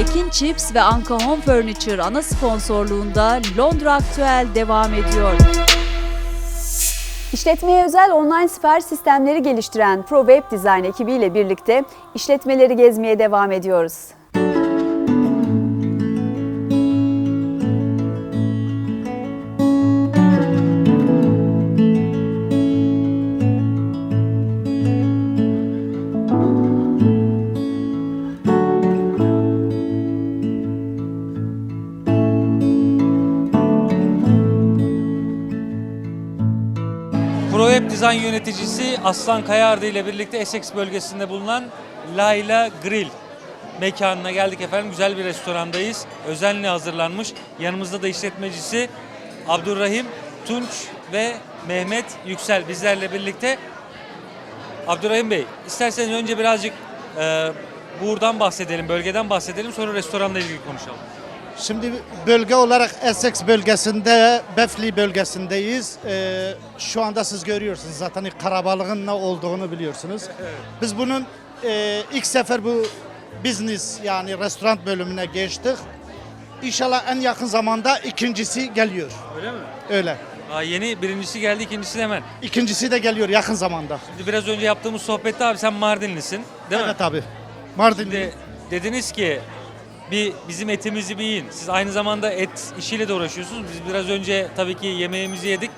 Ekin Chips ve Anka Home Furniture ana sponsorluğunda Londra Aktüel devam ediyor. İşletmeye özel online sipariş sistemleri geliştiren Pro Web Design ekibiyle birlikte işletmeleri gezmeye devam ediyoruz. ProWeb Design yöneticisi Aslan Kayardı ile birlikte Essex bölgesinde bulunan Layla Grill mekanına geldik efendim. Güzel bir restorandayız. Özenle hazırlanmış. Yanımızda da işletmecisi Abdurrahim Tunç ve Mehmet Yüksel bizlerle birlikte. Abdurrahim Bey, isterseniz önce birazcık e, buradan bahsedelim, bölgeden bahsedelim. Sonra restoranla ilgili konuşalım. Şimdi bölge olarak Essex bölgesinde, Befli bölgesindeyiz. Ee, şu anda siz görüyorsunuz zaten karabalığın ne olduğunu biliyorsunuz. Biz bunun e, ilk sefer bu business yani restoran bölümüne geçtik. İnşallah en yakın zamanda ikincisi geliyor. Öyle mi? Öyle. Aa, yeni birincisi geldi, ikincisi de hemen. İkincisi de geliyor yakın zamanda. Şimdi biraz önce yaptığımız sohbette abi sen Mardinlisin, değil mi? evet abi. Mardin'de. De, dediniz ki bir bizim etimizi bir yiyin. Siz aynı zamanda et işiyle de uğraşıyorsunuz. Biz biraz önce tabii ki yemeğimizi yedik.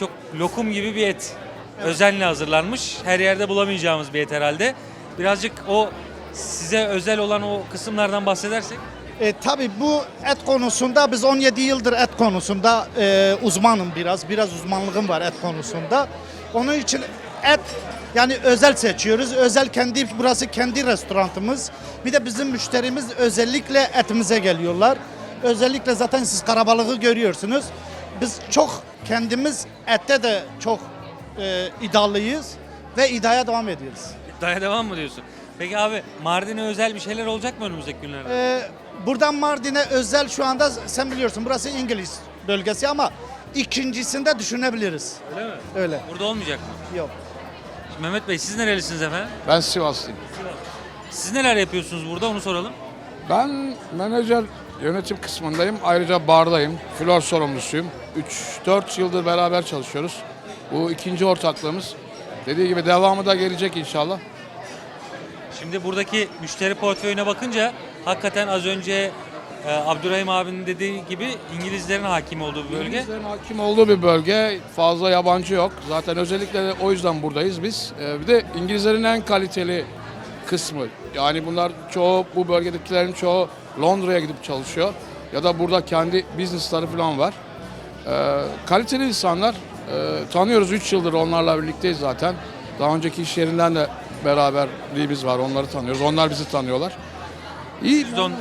Çok lokum gibi bir et. Özenle hazırlanmış. Her yerde bulamayacağımız bir et herhalde. Birazcık o size özel olan o kısımlardan bahsedersek. E, tabii bu et konusunda biz 17 yıldır et konusunda e, uzmanım biraz. Biraz uzmanlığım var et konusunda. Onun için et yani özel seçiyoruz. Özel kendi burası kendi restoranımız. Bir de bizim müşterimiz özellikle etimize geliyorlar. Özellikle zaten siz karabalığı görüyorsunuz. Biz çok kendimiz ette de çok e, iddialıyız ve iddiaya devam ediyoruz. Daha devam mı diyorsun? Peki abi Mardin'e özel bir şeyler olacak mı önümüzdeki günlerde? Ee, buradan Mardin'e özel şu anda sen biliyorsun burası İngiliz bölgesi ama ikincisinde düşünebiliriz. Öyle mi? Öyle. Burada olmayacak mı? Yok. Şimdi Mehmet Bey siz nerelisiniz efendim? Ben Sivaslıyım. Siz neler yapıyorsunuz burada onu soralım. Ben menajer yönetim kısmındayım. Ayrıca bardayım. Flor sorumlusuyum. 3-4 yıldır beraber çalışıyoruz. Bu ikinci ortaklığımız. Dediği gibi devamı da gelecek inşallah. Şimdi buradaki müşteri portföyüne bakınca hakikaten az önce e, Abdurrahim abinin dediği gibi İngilizlerin hakim olduğu bir bölge. İngilizlerin hakim olduğu bir bölge. Fazla yabancı yok. Zaten özellikle de o yüzden buradayız biz. Ee, bir de İngilizlerin en kaliteli kısmı. Yani bunlar çoğu bu bölgedekilerin çoğu Londra'ya gidip çalışıyor. Ya da burada kendi businessları falan var. Ee, kaliteli insanlar. Ee, tanıyoruz 3 yıldır onlarla birlikteyiz zaten. Daha önceki iş yerinden de beraberliğimiz var. Onları tanıyoruz. Onlar bizi tanıyorlar. İyi. Siz on-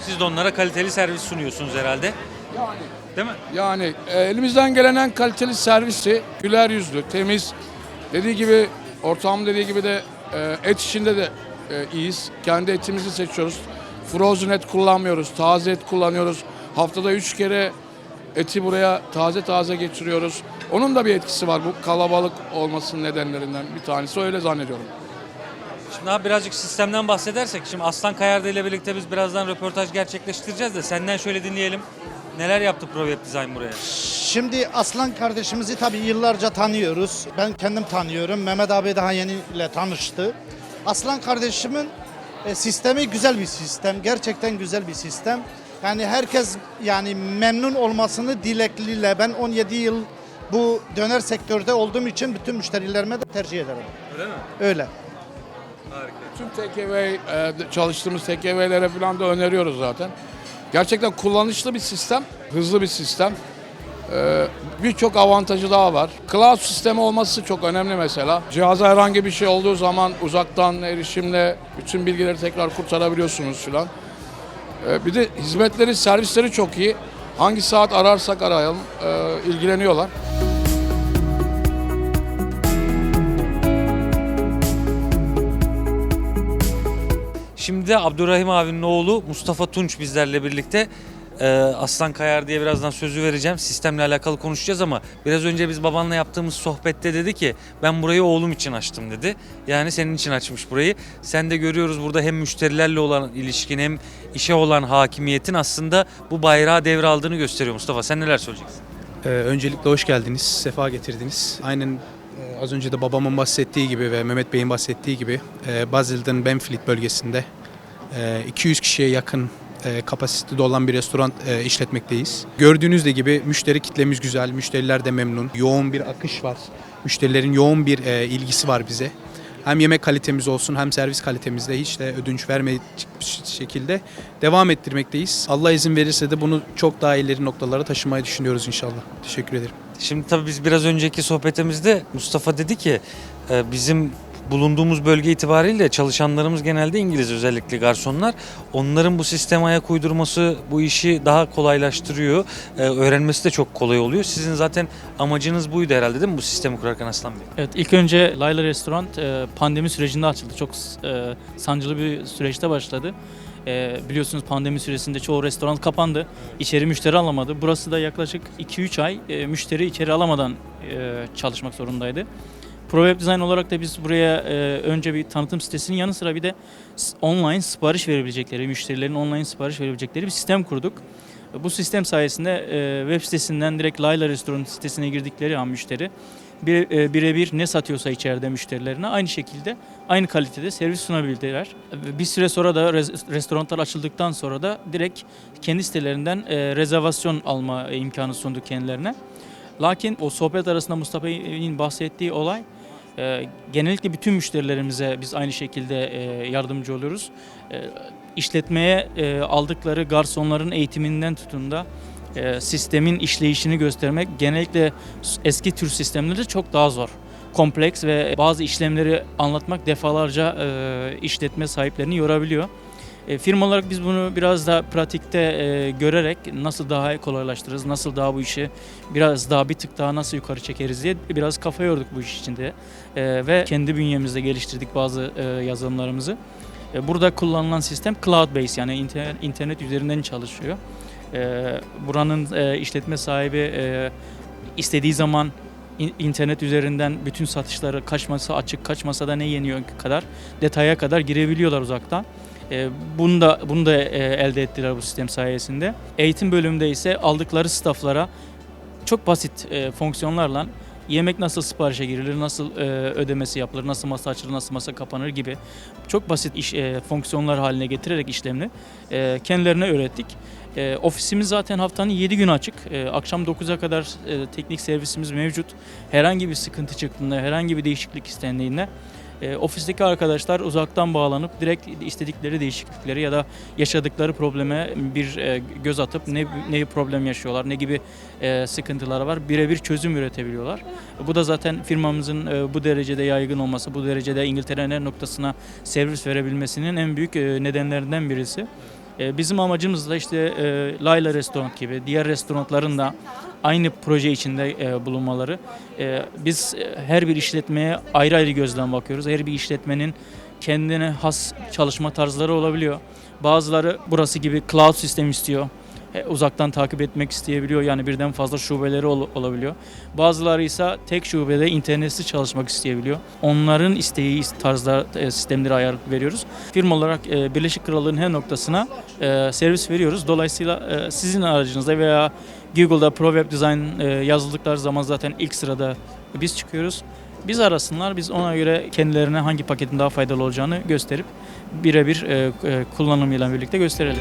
siz de onlara kaliteli servis sunuyorsunuz herhalde. Değil mi? Yani e, elimizden gelen en kaliteli servisi güler yüzlü, temiz. Dediği gibi ortağım dediği gibi de e, et işinde de e, iyiyiz. Kendi etimizi seçiyoruz. Frozen et kullanmıyoruz. Taze et kullanıyoruz. Haftada üç kere eti buraya taze taze getiriyoruz. Onun da bir etkisi var bu kalabalık olmasının nedenlerinden bir tanesi öyle zannediyorum. Şimdi abi birazcık sistemden bahsedersek şimdi Aslan Kayardı ile birlikte biz birazdan röportaj gerçekleştireceğiz de senden şöyle dinleyelim. Neler yaptı ProWeb Design buraya? Şimdi Aslan kardeşimizi tabii yıllarca tanıyoruz. Ben kendim tanıyorum. Mehmet abi daha yeni ile tanıştı. Aslan kardeşimin e, sistemi güzel bir sistem. Gerçekten güzel bir sistem. Yani herkes yani memnun olmasını dilekliyle ben 17 yıl bu döner sektörde olduğum için bütün müşterilerime de tercih ederim. Öyle mi? Öyle. Harika. Tüm takeaway, e, çalıştığımız takeaway'lere falan da öneriyoruz zaten. Gerçekten kullanışlı bir sistem, hızlı bir sistem. E, Birçok avantajı daha var. Cloud sistemi olması çok önemli mesela. Cihaza herhangi bir şey olduğu zaman uzaktan erişimle bütün bilgileri tekrar kurtarabiliyorsunuz filan. E, Bir de hizmetleri, servisleri çok iyi. Hangi saat ararsak arayalım, e, ilgileniyorlar. Şimdi Abdurrahim abinin oğlu Mustafa Tunç bizlerle birlikte. Ee, Aslan Kayar diye birazdan sözü vereceğim. Sistemle alakalı konuşacağız ama biraz önce biz babanla yaptığımız sohbette dedi ki ben burayı oğlum için açtım dedi. Yani senin için açmış burayı. Sen de görüyoruz burada hem müşterilerle olan ilişkin hem işe olan hakimiyetin aslında bu bayrağı devraldığını gösteriyor Mustafa. Sen neler söyleyeceksin? Ee, öncelikle hoş geldiniz, sefa getirdiniz. Aynen e, az önce de babamın bahsettiği gibi ve Mehmet Bey'in bahsettiği gibi e, Basildon Benfleet bölgesinde 200 kişiye yakın e, kapasitede olan bir restoran e, işletmekteyiz. Gördüğünüz de gibi müşteri kitlemiz güzel, müşteriler de memnun. Yoğun bir akış var. Müşterilerin yoğun bir e, ilgisi var bize. Hem yemek kalitemiz olsun hem servis kalitemizde hiç de ödünç vermeyecek şekilde devam ettirmekteyiz. Allah izin verirse de bunu çok daha ileri noktalara taşımayı düşünüyoruz inşallah. Teşekkür ederim. Şimdi tabii biz biraz önceki sohbetimizde Mustafa dedi ki bizim bulunduğumuz bölge itibariyle çalışanlarımız genelde İngiliz özellikle garsonlar. Onların bu sisteme ayak uydurması bu işi daha kolaylaştırıyor. E, öğrenmesi de çok kolay oluyor. Sizin zaten amacınız buydu herhalde değil mi bu sistemi kurarken Aslan Bey? Evet ilk önce Layla Restoran e, pandemi sürecinde açıldı. Çok e, sancılı bir süreçte başladı. E, biliyorsunuz pandemi süresinde çoğu restoran kapandı. İçeri müşteri alamadı. Burası da yaklaşık 2-3 ay müşteri içeri alamadan çalışmak zorundaydı. ProWeb Design olarak da biz buraya e, önce bir tanıtım sitesinin yanı sıra bir de online sipariş verebilecekleri, müşterilerin online sipariş verebilecekleri bir sistem kurduk. Bu sistem sayesinde e, web sitesinden direkt Layla Restoran sitesine girdikleri an müşteri e, birebir ne satıyorsa içeride müşterilerine aynı şekilde aynı kalitede servis sunabildiler. Ve Bir süre sonra da res- restoranlar açıldıktan sonra da direkt kendi sitelerinden e, rezervasyon alma imkanı sunduk kendilerine. Lakin o sohbet arasında Mustafa'nın bahsettiği olay genellikle bütün müşterilerimize biz aynı şekilde e, yardımcı oluyoruz. E, işletmeye e, aldıkları garsonların eğitiminden tutun da e, sistemin işleyişini göstermek genellikle eski tür sistemlerde çok daha zor. Kompleks ve bazı işlemleri anlatmak defalarca işletme sahiplerini yorabiliyor. E, firma olarak biz bunu biraz da pratikte e, görerek nasıl daha kolaylaştırırız, nasıl daha bu işi biraz daha bir tık daha nasıl yukarı çekeriz diye biraz kafa yorduk bu iş içinde. E, ve kendi bünyemizde geliştirdik bazı e, yazılımlarımızı. Burada kullanılan sistem cloud based yani inter- internet üzerinden çalışıyor. Buranın işletme sahibi istediği zaman in- internet üzerinden bütün satışları kaç masa açık, kaç masada ne yeniyor kadar detaya kadar girebiliyorlar uzaktan. E, bunu da bunu da e, elde ettiler bu sistem sayesinde. Eğitim bölümünde ise aldıkları stafflara çok basit e, fonksiyonlarla yemek nasıl siparişe girilir, nasıl ödemesi yapılır, nasıl masa açılır, nasıl masa kapanır gibi çok basit iş fonksiyonlar haline getirerek işlemini kendilerine öğrettik. Ofisimiz zaten haftanın 7 günü açık. Akşam 9'a kadar teknik servisimiz mevcut. Herhangi bir sıkıntı çıktığında, herhangi bir değişiklik istendiğinde e, ofisteki arkadaşlar uzaktan bağlanıp direkt istedikleri değişiklikleri ya da yaşadıkları probleme bir e, göz atıp ne ne problem yaşıyorlar, ne gibi e, sıkıntıları var birebir çözüm üretebiliyorlar. Bu da zaten firmamızın e, bu derecede yaygın olması, bu derecede İngiltere'nin noktasına servis verebilmesinin en büyük e, nedenlerinden birisi. E, Bizim amacımız da işte e, Layla Restoran gibi diğer restoranların da aynı proje içinde e, bulunmaları. E, Biz e, her bir işletmeye ayrı ayrı gözden bakıyoruz. Her bir işletmenin kendine has çalışma tarzları olabiliyor. Bazıları burası gibi cloud sistem istiyor. E, Uzaktan takip etmek isteyebiliyor. Yani birden fazla şubeleri ol- olabiliyor. Bazıları ise tek şubede internetsiz çalışmak isteyebiliyor. Onların isteği tarzda e, sistemleri ayar veriyoruz. Firma olarak e, Birleşik Krallığın her noktasına e, servis veriyoruz. Dolayısıyla e, sizin aracınızda veya Google'da Pro Web Design e, yazıldıkları zaman zaten ilk sırada biz çıkıyoruz. Biz arasınlar, biz ona göre kendilerine hangi paketin daha faydalı olacağını gösterip birebir e, e, kullanımıyla birlikte gösterelim.